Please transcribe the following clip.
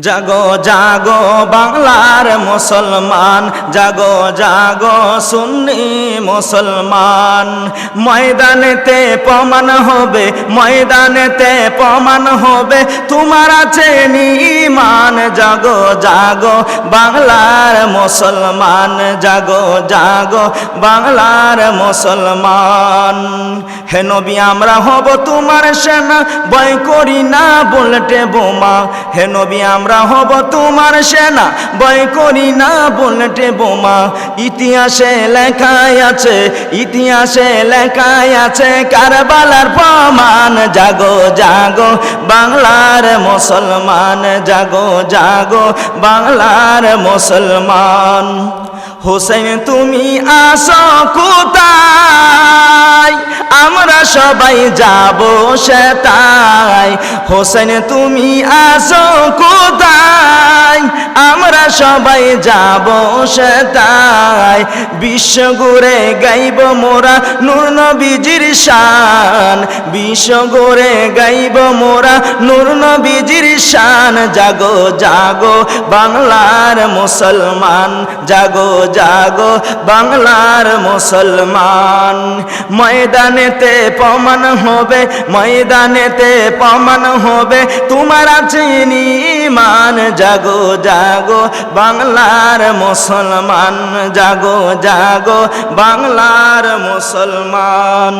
জাগো জাগো বাংলার মুসলমান, জাগো জাগো সুন্নি মুসলমান। ময়দানেতে প্রমাণ হবে, ময়দানেতে প্রমাণ হবে, তোমার আছে নিমান জাগো জাগো, বাংলার মুসলমান, জাগো জাগো, বাংলার মুসলমান। হে নবী, আমরা হব তোমার সেনা, ভয় করি না বুলেটে বোমা। হে নবী, আমরা হব তোমার সেনা, ভয় করি না বুলেটে বোমা। ইতিহাসে লেখায় আছে, ইতিহাসে লেখায় আছে কারবালার প্রমাণ জাগো জাগো। বাংলার মুসলমান জাগো জাগো। বাংলার মুসলমান। হোসেন, তুমি আসো কোথায়? আমরা সবাই যাব সেতাই হোসেন, তুমি আসো কোথায় সবাই যাব সেতাই। বিশ্ব ঘুরে গাইব মোরা নূর নবীজির শান। বিশ্ব ঘুরে গাইব মোরা নূর নবীজির শান জাগো জাগো, বাংলার মুসলমান, জাগো জাগো, বাংলার মুসলমান। ময়দানেতে প্রমাণ হবে, ময়দানেতে প্রমাণ হবে, তোমার আছে মান জাগো জাগো, বাংলার মুসলমান, জাগো জাগো, বাংলার মুসলমান।